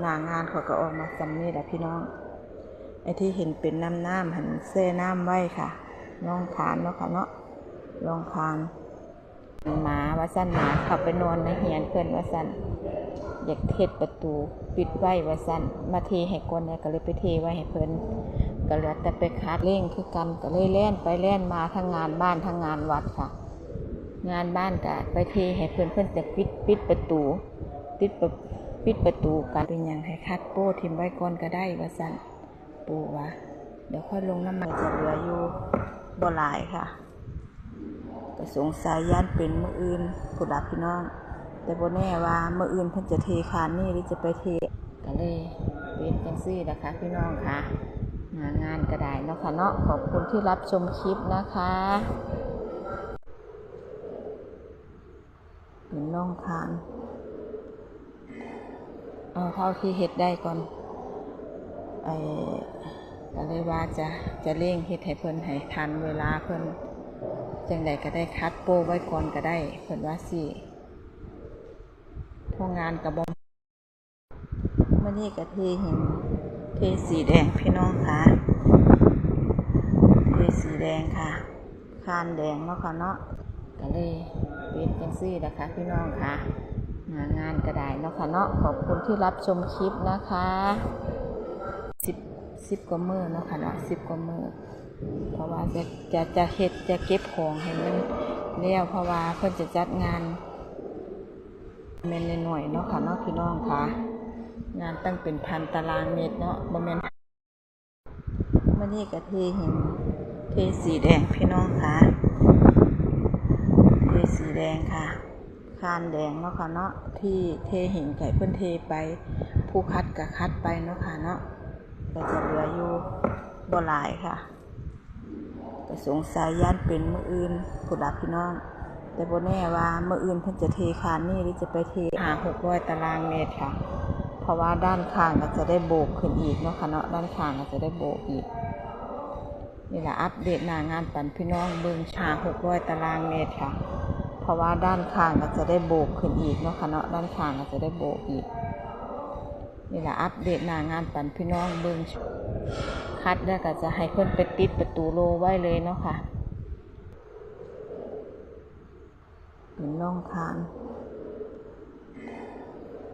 หน้างานเขาก็ออกมาจำนี่แหละพี่น้อง ไอ้ที่เห็นเป็นน้ำน้ำหันเส้น้ำไว้ค่ะลองคานเนาะค่ะเนาะลองคานหมาว่าสั้นหมาเขับไปนอนในเฮียนเพื่อนว่าสั้นอยากเทศประตูปิดไว้ว่าสั้นมาเทให้คนเนี่ยก็เลยไปเทไว้ให้เพิ่อนก็เหลือแต่ไปคัดเร่งคือกันก็เลยแล่นไปแล่นมาทั้งงานบ้านทั้งงานวัดค่ะ งานบ้านก็ไปเทให้เพื่อนเพื่อนจะปิดปิดประตูปิดประ ปิดประตูกันเป็นอย่างให้คัดโป้ทิมไว้ก่อนก็ได้ว่าสั้นปูวะเดี๋ยวค่อยลงน้ำมันจะเหลืออยู่บ่หลายค่ะก็สงสัยย่านเป็นมืออื่นผู้ดับพี่น้อง แต่บ่แน่ว่ามืออื่นเพิ่นจะเทคานนี่หรือจะไปเทก็เลยเป็นจังซี่นะคะ พี่น้องค่ะงานงานก็ได้เนาะค่ะเนาะขอบคุณที่รับชมคลิปนะคะเป็นล่องคาน เอาเท่าที่เฮ็ดได้ก่อนไอ้ก็เลยว่าจะจะเร่งเฮ็ดให้เพิ่นให้ทันเวลาเพิ่นจังใดก็ได้คัดโปไว้ก่อนก็ได้เพิ่นว่าสิพองานกับบอมมื่อนี้ก็เทหินเทสีแดงพี่น้องค่ะเทสีแดงค่ะ คานแดงเนาะค่ะเนาะก็เลยเป็นจังซี่นะคะพี่น้องค่ะ งานงานก็ได้เนาะค่ะเนาะขอบคุณที่รับชมคลิปนะคะสิบสิบกว่ามือเนาะค่ะเนาะสิบกว่ามือเพราะว่าจะจะจะเฮ็ดจะเก็บของให้มันแล้วเพราะว่าเพิ่นจะจัดงานแม่นหน่อยเนาะค่ะเนาะพี่น้องค่ะ งานตั้งเป็นพันตารางเมตรเนาะบ่แม่นมื่อนี้ก็เทหินเทสีแดงพี่น้องค่ะเทสีแดงค่ะ คานแดงเนาะค่ะเนาะที่เทหินไก่เพิ่นเทไป ผู้คัดก็คัดไปเนาะค่ะเนาะก็จะเหลืออยู่บ่หลายค่ะก็สงสัยย่านเป็นมืออื่นผู้ดับพี่น้อง แต่บ่แน่ว่ามืออื่นเพิ่นจะเทคานนี่หรือจะไปเทหาหกร้อยตารางเมตรค่ะ เพราะว่าด้านข้างก็จะได้โบกขึ้นอีกเนาะค่ะเนาะด้านข้างก็จะได้โบกอีกนี่แหละอัปเดตหน้างานปันพี่น้องเบิ่งชาหกร้อยตารางเมตรค่ะ เพราะว่าด้านข้างก็จะได้โบกขึ้นอีกเนาะค่ะเนาะด้านข้างก็จะได้โบกอีกนี่แหละอัปเดตหน้างานปันพี่น้องเบิ่งคัดแล้วก็จะให้เพิ่อนไปติดประตูโลไว้เลยเนาะค่ะเป็นล่องคาน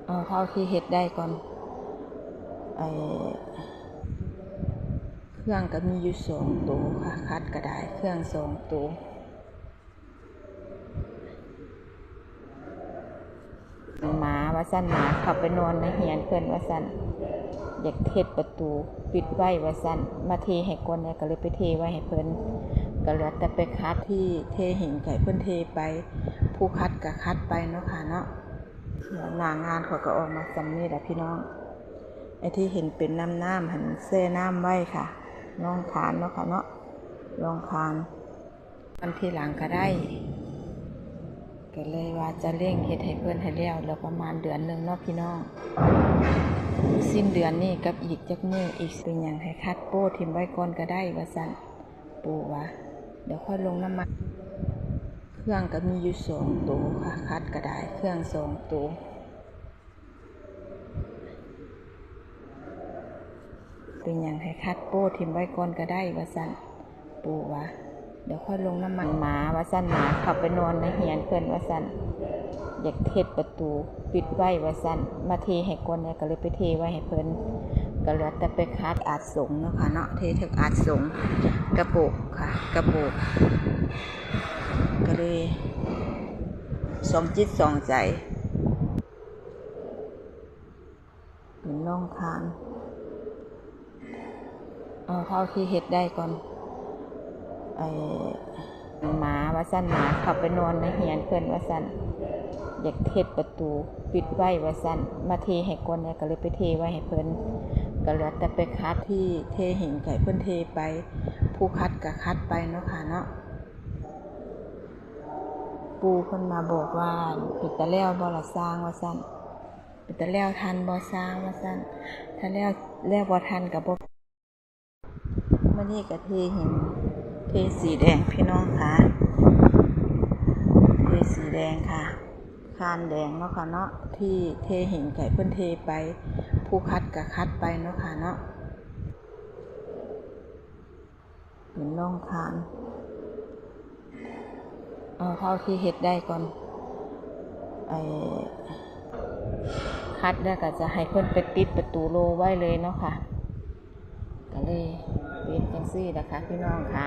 เอาเท่าที่เฮ็ดได้ก่อนไอเครื่องก็มีอยู่สองตัวค่ะคัดก็ได้เครื่องสองตัวหมา ว่าสั้นหมาขับไปนอนในเฮียนเพื่อนว่าสั้นอยากเทศประตูปิดไว้ว่าสั้นมาเทให้คนเนี่ยก็เลยไปเทไว้ให้เพิ่อนก็เหลือแต่ไปคัดที่เทหินไก่เพิ่อนเทไป ผู้คัดก็คัดไปเนาะค่ะเนาะหน้างานเขาก็ออกมาจำนี่แหละพี่น้องไอ้ที่เห็นเป็นน้ำน้ำหันเส้น้ำไว้ค่ะลองคานเนาะค่ะเนาะลองคานอันที่หลังก็ได้ ก็เลยว่าจะเร่งเฮ็ดให้เพื่อนให้แล้วแล้วประมาณเดือนหนึ่งเนาะพี่น้อง สิ้นเดือนนี่กับอีกจักมืออีกเป็นอย่างให้คัดโป้ทิมไว้ก่อนก็ได้ว่าสั่นปูวะเดี๋ยวค่อยลงน้ำมันเครื่องก็มีอยู่สองตัวค่ะคัดก็ได้เครื่องสองตัวเป็นอย่างให้คัดโป้ทิมไว้ก่อนก็ได้ว่าสั่นปูวะ เดี๋ยวค่อยลงน้ำมันหมาว่าสั่นหมาขับไปนอนในเฮียนเพื่อนว่าสั่นอยากเทศประตูปิดไว้ว่าสั่นมาเทให้คนเนี่ยก็เลยไปเทไว้ให้เพิ่อนก็เหลือแต่ไปคัดอาจสงเนาะค่ะเนาะเทถึงอาจสงกระโปกค่ะ กระโปกก็เลยสองจิตสองใจเป็นล่องคานเอาเท่าที่เฮ็ดได้ก่อน ไอ้หมาว่าสั้นหมาเขับไปนอนในเฮียนเพื่อนว่าสั้นอยากเทศประตูปิดไว้ว่าสั้นมาเทให้คนเนี่ยก็เลยไปเทไว้ให้เพิ่นก็เหลือแต่ไปคัดที่เทหินไก่เพิ่นเทไป ผู้คัดก็คัดไปเนาะค่ะเนาะปูเพิ่นมาบอกว่าปิดตะแล้วบ่ละสร้างว่าซั่นปิดตะแล้วทันบ่สร้างว่าซั่นถ้าแล้วแล้วบ่ทันก็บ่มื้อนี้ก็เทหิน เทสีแดงพี่น้องค่ะเทสีแดงค่ะ คานแดงเนาะค่ะเนาะที่เทหินไก่เพิ่นเทไป ผู้คัดก็คัดไปเนาะค่ะเนาะเป็นร่องคานเอาเท่าที่เฮ็ดได้ก่อนไอคัดแล้วก็จะให้เพิ่นไปติดประตูโลไว้เลยเนาะค่ะก็เลย เป็นจังซี่นะคะพี่น้องค่ะ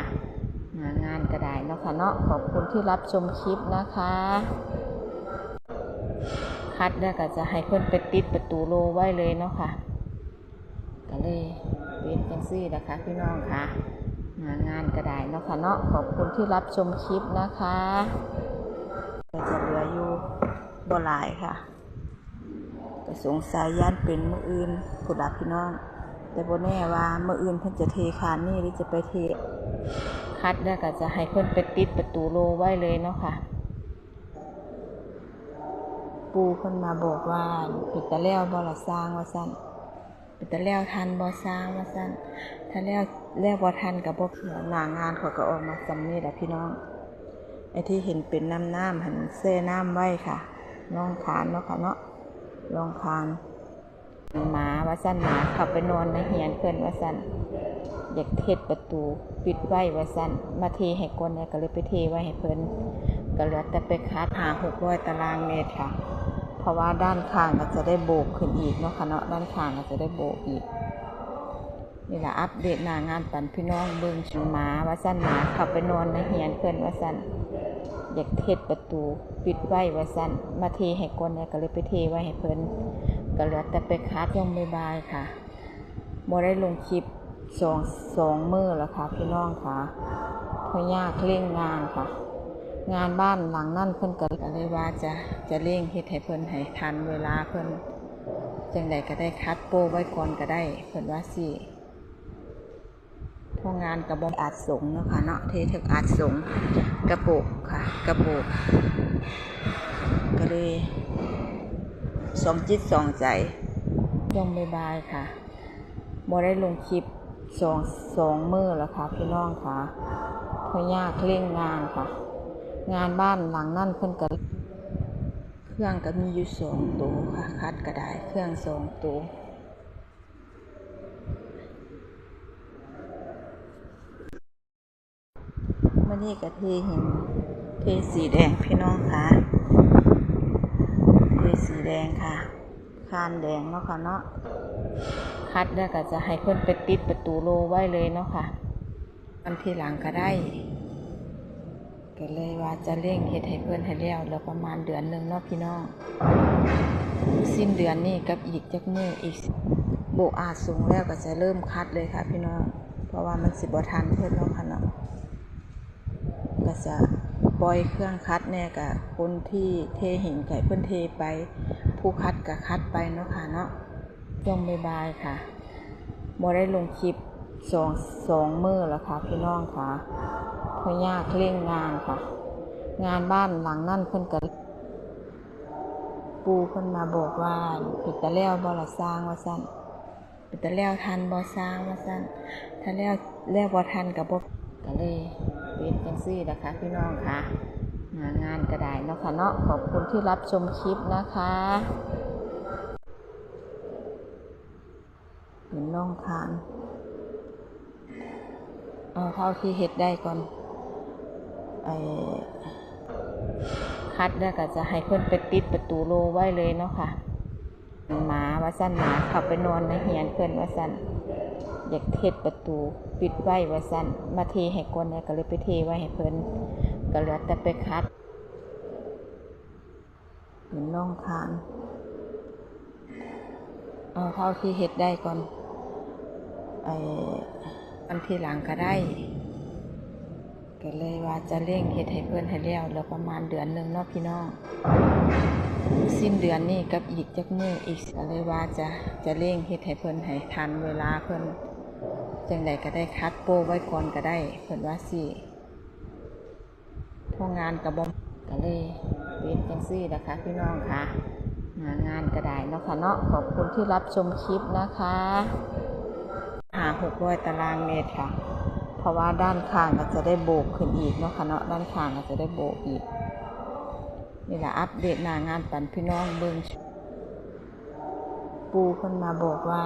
งานงานก็ได้เนาะค่ะเนาะขอบคุณที่รับชมคลิปนะคะ คัดแล้วก็จะให้เพิ่นไปติดประตูโลไว้เลยเนาะค่ะก็เลยเป็นจังซี่นะคะพี่น้องค่ะงานงานก็ได้เนาะค่ะเนาะขอบคุณที่รับชมคลิปนะคะจะเหลืออยู่บ่หลายค่ะก็สงสัยย่านเป็นมืออื่นผู้รับพี่น้อง แต่บ่แน่ว่ามืออื่นเพิ่นจะเทคานนี่หรือจะไปเทคัดแล้วก็จะให้เพิ่นไปติดประตูโลไว้เลยเนาะค่ะ ปูเพิ่นมาบอกว่าปิดตะแล้วบ่ละสร้างว่าซั่นปิดตะแล้วทันบ่สร้างว่าซั่นถ้าแล้วแล้วบ่ทันก็บ่เขียหน้างานเขาก็ออกมาซำนี้แหละพี่น้องไอ้ที่เห็นเป็นน้ำน้ำหันแซ่น้ำไว้ค่ะน้องคานเนาะค่ะเนาะลองคาน หมาว่าซั่นหมาขับไปนอนในเฮียนเพิ่นว่าซั่นอยากเทศประตูปิดไว้ว่าซั่นมาเทให้คนเนี่ยก็เลยไปเทไว้ให้เพิ่นก็เหลือแต่ไปคัดหา600ตารางเมตรค่ะ เพราะว่าด้านข้างก็จะได้โบกขึ้นอีกเนาะค่ะเนาะด้านข้างก็จะได้โบกอีกนี่แหละอัปเดตหน้างานปันพี่น้องเบิ่งชิหมาว่าสั้นหมาขับไปนอนในเฮียนเพิ่นว่าสั้นอยากเทศประตูปิดไว้ว่าสั้นมาเทให้คนเนี่ยก็เลยไปเทไว้ให้เพิ่น ก็เหลือแต่ไปคัดยงบายค่ะบ่ได้ลงคลิปสองสองมือแล้วค่ะพี่น้องค่ะเพราะยากเร่งงานค่ะ งานบ้านหลังนั่นเพิ่นก็เลยว่าจะจะเร่งเฮ็ดให้เพิ่นให้ทันเวลาเพิ่นจังใดก็ได้คัดโปไว้ก่อนก็ได้เพิ่นว่าสิพองานกระบอกอาจสงเนาะค่ะเนาะเทถึกอาจสงกระโปกค่ะ กระโปกก็เลย สมจิตสองใจยงบายๆค่ะบ่ได้ลงคลิปสองสองมือแล้วค่ะพี่น้องค่ะเพราะยากเร่งงานค่ะ งานบ้านหลังนั่นเพิ่นก็เครื่องก็มีอยู่สองตัวค่ะ คัดก็ได้เครื่องสองตัวมื่อนี้ก็เทเห็นเทสีแดงพี่น้องค่ะเทสี แดงค่ะคานแดงเนาะค่ะเนาะคัดแล้วก็จะให้เพิ่อนไปติดประตูโลไว้เลยเนาะค่ะอันที่หลังก็ได้ก็เลยว่าจะเร่งเฮ็ดให้เพื่อนให้แล้วแล้วประมาณเดือนหนึ่งเนาะพี่น้อง สิ้นเดือนนี้กับอีกจักมืออีกโบกอาจสูงแล้วก็จะเริ่มคัดเลยค่ะพี่น้อง เพราะว่ามันสิบ่ทันเพื่อนเนาะค่ะเนาะก็จะ ปล่อยเครื่องคัดเนี่ยกับคนที่เทหินไก่เพื่อนเทไป ผู้คัดก็คัดไปเนาะค่ะเนาะช่วงบายค่ะบ่ได้ลงคลิปสองสองมือแล้วค่ะพี่น้องค่ะพราะยากเร่งงานค่ะ งานบ้านหลังนั่นเพิ่นก็ปูเพิ่นมาบอกว่าปิดตะแล้วบ่ละสร้างว่าซั่นปิดตะแล้วทันบ่สร้างว่าซั่นถ้าแล้วแล้วบ่ทันก็บ่ ก็เลยเป็นจังซี่นะคะพี่น้องค่ะงานงานก็ได้เนาะค่ะเนาะขอบคุณที่รับชมคลิปนะคะเป็นร่องคานเอาเท่าที่เฮ็ดได้ก่อนไอคัดแล้วก็จะให้เพิ่นไปติดประตูโลไว้เลยเนาะค่ะหมาว่าสั้นหมาขับไปนอนในเฮียนเพิ่อนว่าสั้น อยากเทศประตู ปิดไว้ว่าสั้นมาเทให้คนเนี่ยก็เลยไปเทไว้ให้เพิ่นก็เหลือแต่ไปคัดเป็นร่องคานเอาเท่าที่เฮ็ดได้ก่อนไอ้อันที่หลังก็ได้ ก็เลยว่าจะเร่งเฮ็ดให้เพื่อนให้แล้วแล้วประมาณเดือนหนึ่งเนาะพี่น้อง สิ้นเดือนนี้กับอีกจักมืออีกก็เลยว่าจะจะเร่งเฮ็ดให้เพื่อนให้ทันเวลาเพื่อน จังใดก็ได้คัดโปไว้ก่อนก็ได้เพื่อว่าสิพองานกับบอมก็เลยเป็นจังซี่นะคะพี่น้องค่ะงานงานก็ได้เนาะค่ะเนาะขอบคุณที่รับชมคลิปนะคะหาหกร้อยตารางเมตรค่ะ เพราะว่าด้านข้างก็จะได้โบกขึ้นอีกเนาะค่ะเนาะด้านข้างก็จะได้โบกอีกนี่แหละอัปเดตหน้างานปันพี่น้องเบิ่งปูเพิ่นมาบอกว่า